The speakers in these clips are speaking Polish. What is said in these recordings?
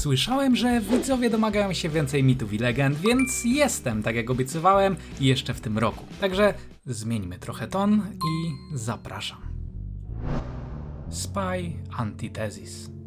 Słyszałem, że widzowie domagają się więcej mitów i legend, więc jestem, tak jak obiecywałem, jeszcze w tym roku. Także zmieńmy trochę ton i zapraszam. Spy Antithesis.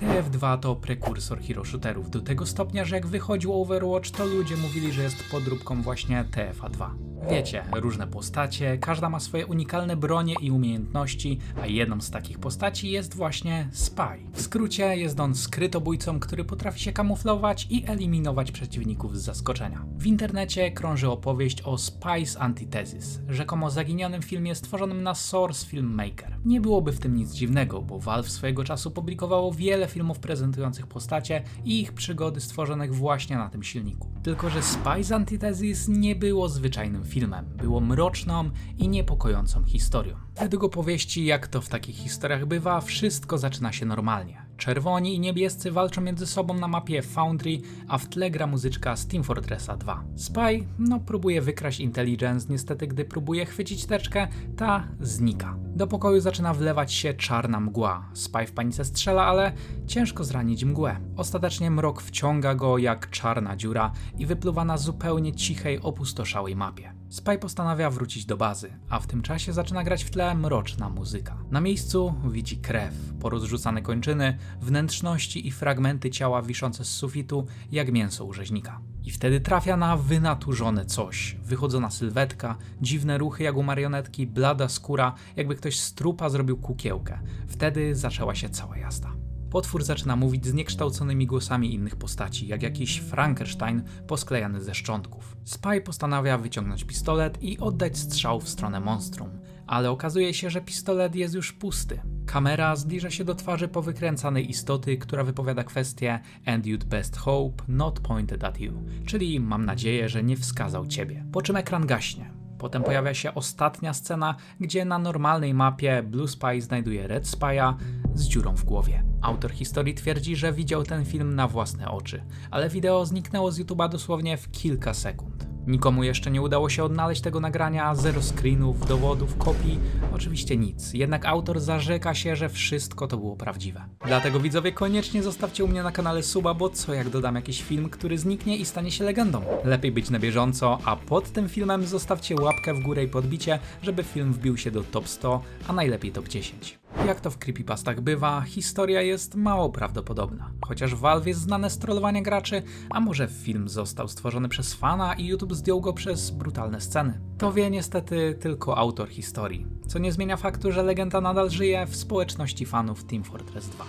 TF2 to prekursor hero shooterów do tego stopnia, że jak wychodził Overwatch, to ludzie mówili, że jest podróbką właśnie TFA2. Wiecie, różne postacie, każda ma swoje unikalne bronie i umiejętności, a jedną z takich postaci jest właśnie Spy. W skrócie jest on skrytobójcą, który potrafi się kamuflować i eliminować przeciwników z zaskoczenia. W internecie krąży opowieść o Spice Antithesis, rzekomo zaginionym filmie stworzonym na Source Filmmaker. Nie byłoby w tym nic dziwnego, bo Valve swojego czasu publikowało wiele filmów prezentujących postacie i ich przygody stworzonych właśnie na tym silniku. Tylko, że Spice Antithesis nie było zwyczajnym filmem, było mroczną i niepokojącą historią. Według opowieści, jak to w takich historiach bywa, wszystko zaczyna się normalnie. Czerwoni i niebiescy walczą między sobą na mapie Foundry, a w tle gra muzyczka z Team Fortressa 2. Spy, no, próbuje wykraść Intelligence, niestety gdy próbuje chwycić teczkę, ta znika. Do pokoju zaczyna wlewać się czarna mgła. Spy w panice strzela, ale ciężko zranić mgłę. Ostatecznie mrok wciąga go jak czarna dziura i wypluwa na zupełnie cichej, opustoszałej mapie. Spy postanawia wrócić do bazy, a w tym czasie zaczyna grać w tle mroczna muzyka. Na miejscu widzi krew, porozrzucane kończyny, wnętrzności i fragmenty ciała wiszące z sufitu jak mięso u rzeźnika. I wtedy trafia na wynaturzone coś. Wychodzona sylwetka, dziwne ruchy jak u marionetki, blada skóra, jakby ktoś z trupa zrobił kukiełkę. Wtedy zaczęła się cała jazda. Potwór zaczyna mówić zniekształconymi głosami innych postaci, jak jakiś Frankenstein posklejany ze szczątków. Spy postanawia wyciągnąć pistolet i oddać strzał w stronę monstrum, ale okazuje się, że pistolet jest już pusty. Kamera zbliża się do twarzy powykręcanej istoty, która wypowiada kwestię And you'd best hope not pointed at you, czyli mam nadzieję, że nie wskazał ciebie. Po czym ekran gaśnie. Potem pojawia się ostatnia scena, gdzie na normalnej mapie Blue Spy znajduje Red Spy'a z dziurą w głowie. Autor historii twierdzi, że widział ten film na własne oczy, ale wideo zniknęło z YouTube'a dosłownie w kilka sekund. Nikomu jeszcze nie udało się odnaleźć tego nagrania, zero screenów, dowodów, kopii, oczywiście nic. Jednak autor zarzeka się, że wszystko to było prawdziwe. Dlatego widzowie koniecznie zostawcie u mnie na kanale suba, bo co jak dodam jakiś film, który zniknie i stanie się legendą. Lepiej być na bieżąco, a pod tym filmem zostawcie łapkę w górę i podbicie, żeby film wbił się do top 100, a najlepiej top 10. Jak to w creepypastach bywa, historia jest mało prawdopodobna. Chociaż Valve jest znane z trollowania graczy, a może film został stworzony przez fana i YouTube zdjął go przez brutalne sceny. To wie niestety tylko autor historii, co nie zmienia faktu, że legenda nadal żyje w społeczności fanów Team Fortress 2.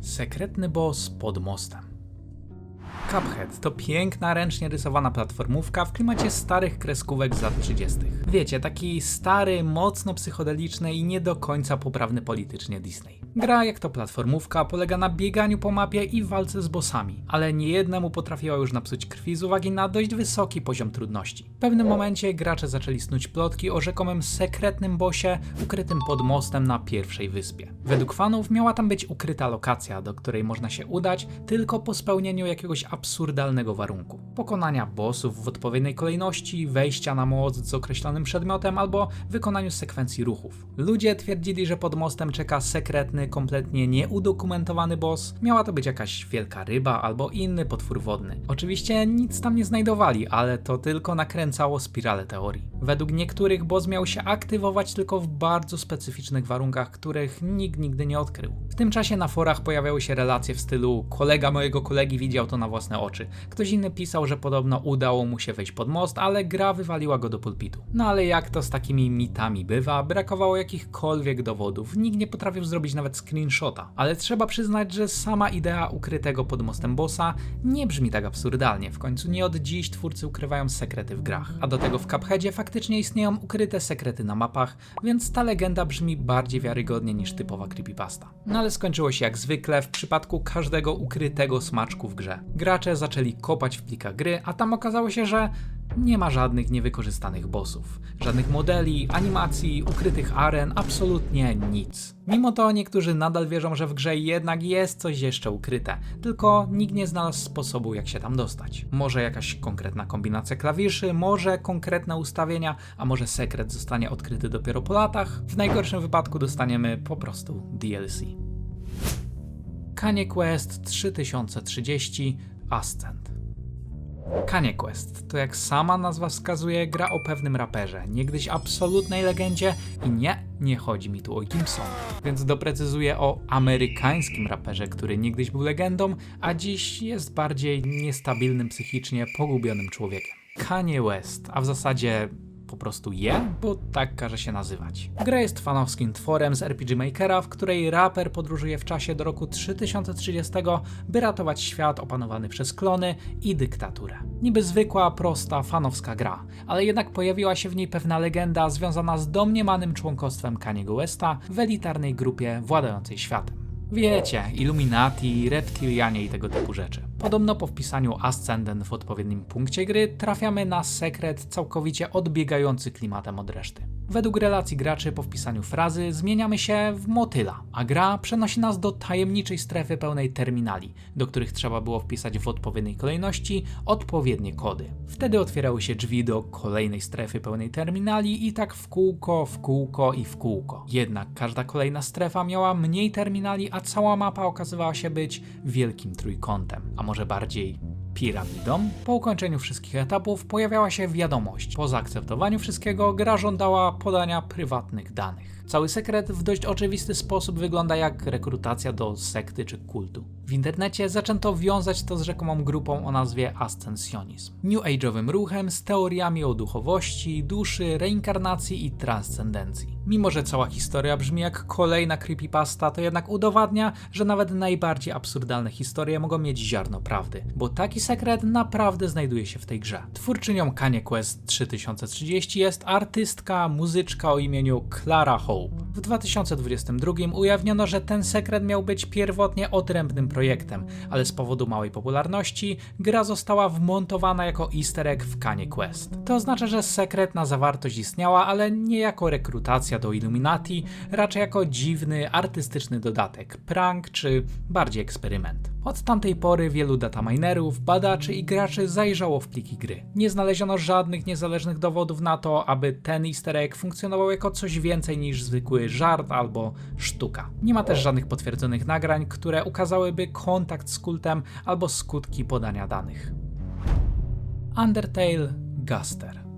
Sekretny boss pod mostem. Cuphead to piękna, ręcznie rysowana platformówka w klimacie starych kreskówek z lat 30. Wiecie, taki stary, mocno psychodeliczny i nie do końca poprawny politycznie Disney. Gra jak to platformówka polega na bieganiu po mapie i walce z bossami, ale niejednemu potrafiła już napsuć krwi z uwagi na dość wysoki poziom trudności. W pewnym momencie gracze zaczęli snuć plotki o rzekomym sekretnym bossie ukrytym pod mostem na pierwszej wyspie. Według fanów miała tam być ukryta lokacja, do której można się udać tylko po spełnieniu jakiegoś absurdalnego warunku. Pokonania bossów w odpowiedniej kolejności, wejścia na most z określonym przedmiotem albo wykonaniu sekwencji ruchów. Ludzie twierdzili, że pod mostem czeka sekretny, kompletnie nieudokumentowany boss. Miała to być jakaś wielka ryba albo inny potwór wodny. Oczywiście nic tam nie znajdowali, ale to tylko nakręcało spiralę teorii. Według niektórych boss miał się aktywować tylko w bardzo specyficznych warunkach, których nikt nigdy nie odkrył. W tym czasie na forach pojawiały się relacje w stylu kolega mojego kolegi widział to na własne oczy. Ktoś inny pisał, że podobno udało mu się wejść pod most, ale gra wywaliła go do pulpitu. No ale jak to z takimi mitami bywa, brakowało jakichkolwiek dowodów, nikt nie potrafił zrobić nawet screenshota. Ale trzeba przyznać, że sama idea ukrytego pod mostem bossa nie brzmi tak absurdalnie, w końcu nie od dziś twórcy ukrywają sekrety w grach. A do tego w Cupheadzie faktycznie istnieją ukryte sekrety na mapach, więc ta legenda brzmi bardziej wiarygodnie niż typowa creepypasta. No ale skończyło się jak zwykle w przypadku każdego ukrytego smaczku w grze. Gracze zaczęli kopać w plikach gry, a tam okazało się, że nie ma żadnych niewykorzystanych bossów, żadnych modeli, animacji, ukrytych aren, absolutnie nic. Mimo to niektórzy nadal wierzą, że w grze jednak jest coś jeszcze ukryte, tylko nikt nie znalazł sposobu jak się tam dostać. Może jakaś konkretna kombinacja klawiszy, może konkretne ustawienia, a może sekret zostanie odkryty dopiero po latach. W najgorszym wypadku dostaniemy po prostu DLC. Kanye Quest 3030 Ascent. Kanye Quest to jak sama nazwa wskazuje, gra o pewnym raperze, niegdyś absolutnej legendzie i nie, nie chodzi mi tu o Gibson. Więc doprecyzuję o amerykańskim raperze, który niegdyś był legendą, a dziś jest bardziej niestabilnym psychicznie, pogubionym człowiekiem. Kanye West, a w zasadzie po prostu je, bo tak każe się nazywać. Gra jest fanowskim tworem z RPG Makera, w której raper podróżuje w czasie do roku 3030, by ratować świat opanowany przez klony i dyktaturę. Niby zwykła, prosta, fanowska gra, ale jednak pojawiła się w niej pewna legenda związana z domniemanym członkostwem Kaniego Westa w elitarnej grupie władającej światem. Wiecie, Illuminati, reptilianie i tego typu rzeczy. Podobno po wpisaniu Ascendent w odpowiednim punkcie gry trafiamy na sekret całkowicie odbiegający klimatem od reszty. Według relacji graczy po wpisaniu frazy zmieniamy się w motyla, a gra przenosi nas do tajemniczej strefy pełnej terminali, do których trzeba było wpisać w odpowiedniej kolejności odpowiednie kody. Wtedy otwierały się drzwi do kolejnej strefy pełnej terminali i tak w kółko, w kółko i w kółko. Jednak każda kolejna strefa miała mniej terminali, a cała mapa okazywała się być wielkim trójkątem, a może bardziej piramidą. Po ukończeniu wszystkich etapów pojawiała się wiadomość. Po zaakceptowaniu wszystkiego gra żądała podania prywatnych danych. Cały sekret w dość oczywisty sposób wygląda jak rekrutacja do sekty czy kultu. W internecie zaczęto wiązać to z rzekomą grupą o nazwie Ascensjonizm. New Age'owym ruchem z teoriami o duchowości, duszy, reinkarnacji i transcendencji. Mimo, że cała historia brzmi jak kolejna creepypasta, to jednak udowadnia, że nawet najbardziej absurdalne historie mogą mieć ziarno prawdy, bo taki sekret naprawdę znajduje się w tej grze. Twórczynią Kanye Quest 3030 jest artystka, muzyczka o imieniu Clara W 2022 ujawniono, że ten sekret miał być pierwotnie odrębnym projektem, ale z powodu małej popularności gra została wmontowana jako easter egg w Kanye Quest. To oznacza, że sekretna zawartość istniała, ale nie jako rekrutacja do Illuminati, raczej jako dziwny, artystyczny dodatek, prank czy bardziej eksperyment. Od tamtej pory wielu dataminerów, badaczy i graczy zajrzało w pliki gry. Nie znaleziono żadnych niezależnych dowodów na to, aby ten easter egg funkcjonował jako coś więcej niż zwykły żart albo sztuka. Nie ma też żadnych potwierdzonych nagrań, które ukazałyby kontakt z kultem albo skutki podania danych. Undertale Gaster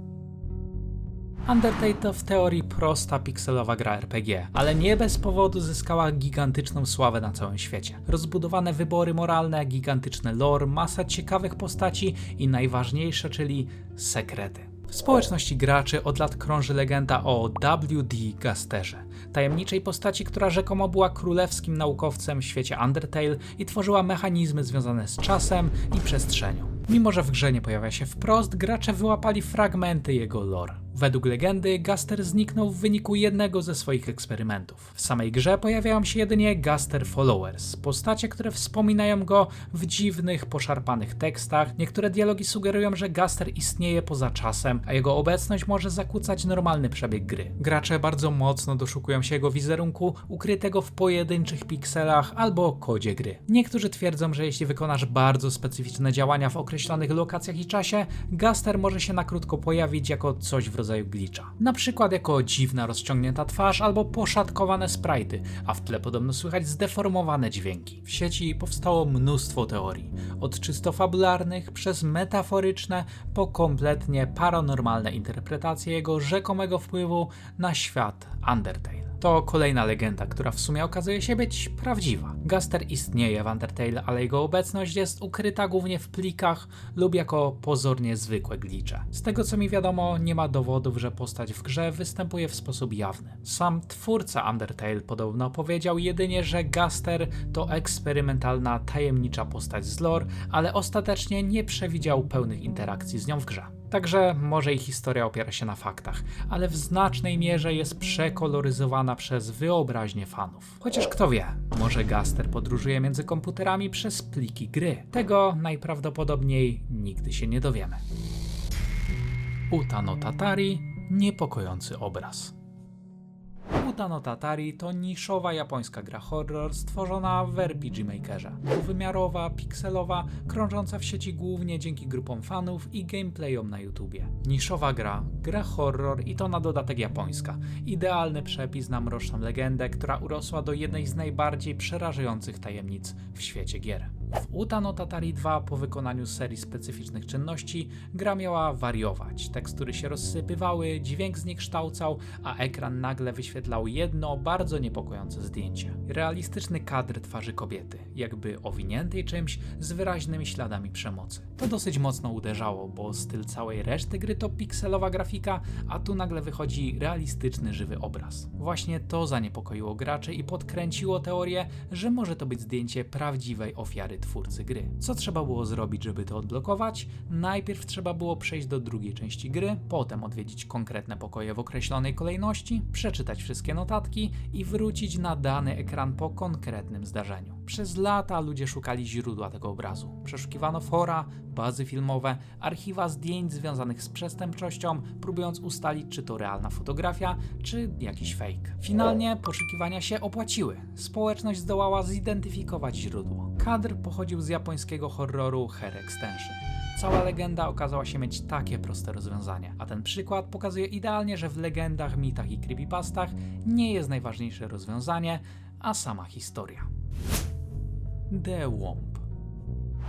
Undertale to w teorii prosta pikselowa gra RPG, ale nie bez powodu zyskała gigantyczną sławę na całym świecie. Rozbudowane wybory moralne, gigantyczne lore, masa ciekawych postaci i najważniejsze, czyli sekrety. W społeczności graczy od lat krąży legenda o WD Gasterze, tajemniczej postaci, która rzekomo była królewskim naukowcem w świecie Undertale i tworzyła mechanizmy związane z czasem i przestrzenią. Mimo, że w grze nie pojawia się wprost, gracze wyłapali fragmenty jego lore. Według legendy, Gaster zniknął w wyniku jednego ze swoich eksperymentów. W samej grze pojawiają się jedynie Gaster Followers, postacie, które wspominają go w dziwnych, poszarpanych tekstach. Niektóre dialogi sugerują, że Gaster istnieje poza czasem, a jego obecność może zakłócać normalny przebieg gry. Gracze bardzo mocno doszukują się jego wizerunku, ukrytego w pojedynczych pikselach albo kodzie gry. Niektórzy twierdzą, że jeśli wykonasz bardzo specyficzne działania w określonych lokacjach i czasie, Gaster może się na krótko pojawić jako coś w rodzaju glitcha. Na przykład jako dziwna rozciągnięta twarz albo poszatkowane sprite'y, a w tle podobno słychać zdeformowane dźwięki. W sieci powstało mnóstwo teorii, od czysto fabularnych przez metaforyczne po kompletnie paranormalne interpretacje jego rzekomego wpływu na świat Undertale. To kolejna legenda, która w sumie okazuje się być prawdziwa. Gaster istnieje w Undertale, ale jego obecność jest ukryta głównie w plikach lub jako pozornie zwykłe glicze. Z tego co mi wiadomo, nie ma dowodów, że postać w grze występuje w sposób jawny. Sam twórca Undertale podobno powiedział jedynie, że Gaster to eksperymentalna, tajemnicza postać z lore, ale ostatecznie nie przewidział pełnych interakcji z nią w grze. Także może ich historia opiera się na faktach, ale w znacznej mierze jest przekoloryzowana przez wyobraźnię fanów. Chociaż kto wie, może Gaster podróżuje między komputerami przez pliki gry. Tego najprawdopodobniej nigdy się nie dowiemy. Utano Tatari niepokojący obraz. Utano Tatari to niszowa japońska gra horror stworzona w RPG Makerze. Dwuwymiarowa, pikselowa, krążąca w sieci głównie dzięki grupom fanów i gameplayom na YouTubie. Niszowa gra, gra horror i to na dodatek japońska. Idealny przepis na mroczną legendę, która urosła do jednej z najbardziej przerażających tajemnic w świecie gier. W Utano Tatari 2 po wykonaniu serii specyficznych czynności gra miała wariować. Tekstury się rozsypywały, dźwięk zniekształcał, a ekran nagle wyświetlał jedno bardzo niepokojące zdjęcie. Realistyczny kadr twarzy kobiety, jakby owiniętej czymś z wyraźnymi śladami przemocy. To dosyć mocno uderzało, bo styl całej reszty gry to pikselowa grafika, a tu nagle wychodzi realistyczny, żywy obraz. Właśnie to zaniepokoiło graczy i podkręciło teorię, że może to być zdjęcie prawdziwej ofiary twórcy gry. Co trzeba było zrobić, żeby to odblokować? Najpierw trzeba było przejść do drugiej części gry, potem odwiedzić konkretne pokoje w określonej kolejności, przeczytać wszystkie notatki i wrócić na dany ekran po konkretnym zdarzeniu. Przez lata ludzie szukali źródła tego obrazu. Przeszukiwano fora, bazy filmowe, archiwa zdjęć związanych z przestępczością, próbując ustalić, czy to realna fotografia, czy jakiś fake. Finalnie poszukiwania się opłaciły. Społeczność zdołała zidentyfikować źródło. Kadr pochodził z japońskiego horroru Hair Extension. Cała legenda okazała się mieć takie proste rozwiązanie, a ten przykład pokazuje idealnie, że w legendach, mitach i creepypastach nie jest najważniejsze rozwiązanie, a sama historia. The Womp.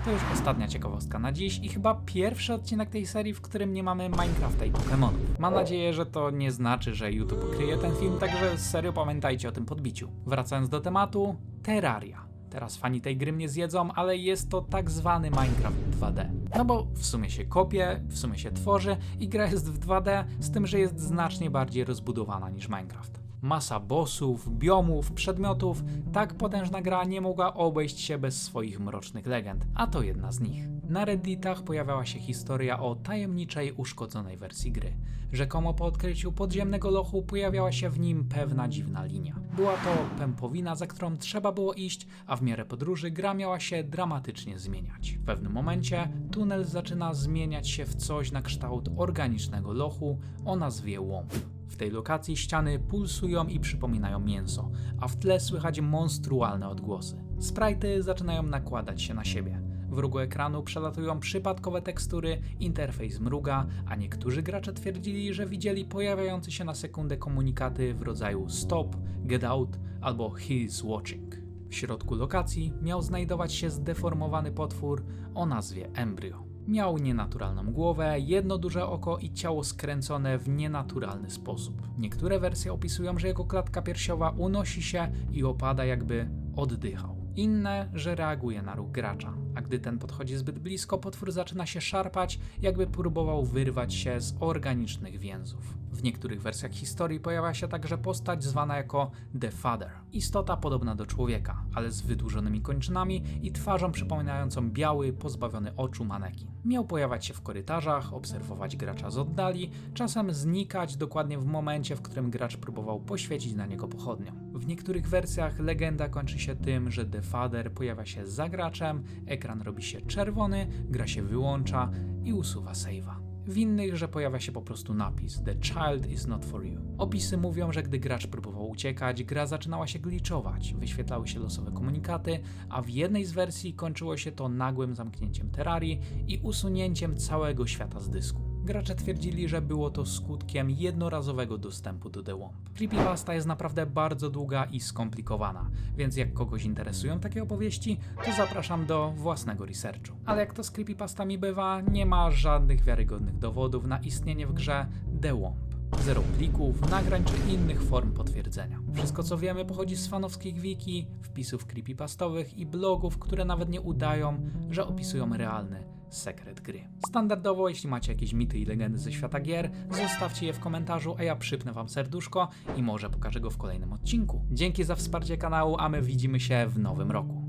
To już ostatnia ciekawostka na dziś i chyba pierwszy odcinek tej serii, w którym nie mamy Minecrafta i Pokémonów. Mam nadzieję, że to nie znaczy, że YouTube kryje ten film, także serio pamiętajcie o tym podbiciu. Wracając do tematu, Terraria. Teraz fani tej gry mnie zjedzą, ale jest to tak zwany Minecraft 2D. No bo w sumie się kopie, w sumie się tworzy i gra jest w 2D, z tym, że jest znacznie bardziej rozbudowana niż Minecraft. Masa bossów, biomów, przedmiotów, tak potężna gra nie mogła obejść się bez swoich mrocznych legend, a to jedna z nich. Na redditach pojawiała się historia o tajemniczej, uszkodzonej wersji gry. Rzekomo po odkryciu podziemnego lochu pojawiała się w nim pewna dziwna linia. Była to pępowina, za którą trzeba było iść, a w miarę podróży gra miała się dramatycznie zmieniać. W pewnym momencie tunel zaczyna zmieniać się w coś na kształt organicznego lochu o nazwie łąb. W tej lokacji ściany pulsują i przypominają mięso, a w tle słychać monstrualne odgłosy. Sprite zaczynają nakładać się na siebie. W rogu ekranu przelatują przypadkowe tekstury, interfejs mruga, a niektórzy gracze twierdzili, że widzieli pojawiające się na sekundę komunikaty w rodzaju stop, get out albo he is watching. W środku lokacji miał znajdować się zdeformowany potwór o nazwie Embryo. Miał nienaturalną głowę, jedno duże oko i ciało skręcone w nienaturalny sposób. Niektóre wersje opisują, że jego klatka piersiowa unosi się i opada, jakby oddychał. Inne, że reaguje na ruch gracza, a gdy ten podchodzi zbyt blisko, potwór zaczyna się szarpać, jakby próbował wyrwać się z organicznych więzów. W niektórych wersjach historii pojawia się także postać zwana jako The Father. Istota podobna do człowieka, ale z wydłużonymi kończynami i twarzą przypominającą biały, pozbawiony oczu manekin. Miał pojawiać się w korytarzach, obserwować gracza z oddali, czasem znikać dokładnie w momencie, w którym gracz próbował poświecić na niego pochodnią. W niektórych wersjach legenda kończy się tym, że The Father pojawia się za graczem, ekran robi się czerwony, gra się wyłącza i usuwa save'a. W innych, że pojawia się po prostu napis The child is not for you. Opisy mówią, że gdy gracz próbował uciekać, gra zaczynała się glitchować, wyświetlały się losowe komunikaty, a w jednej z wersji kończyło się to nagłym zamknięciem terrarii i usunięciem całego świata z dysku. Gracze twierdzili, że było to skutkiem jednorazowego dostępu do The Womb. Creepypasta jest naprawdę bardzo długa i skomplikowana, więc jak kogoś interesują takie opowieści, to zapraszam do własnego researchu. Ale jak to z creepypastami bywa, nie ma żadnych wiarygodnych dowodów na istnienie w grze The Womb. Zero plików, nagrań czy innych form potwierdzenia. Wszystko co wiemy pochodzi z fanowskich wiki, wpisów creepypastowych i blogów, które nawet nie udają, że opisują realny sekret gry. Standardowo, jeśli macie jakieś mity i legendy ze świata gier, zostawcie je w komentarzu, a ja przypnę wam serduszko i może pokażę go w kolejnym odcinku. Dzięki za wsparcie kanału, a my widzimy się w nowym roku.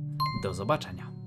Do zobaczenia.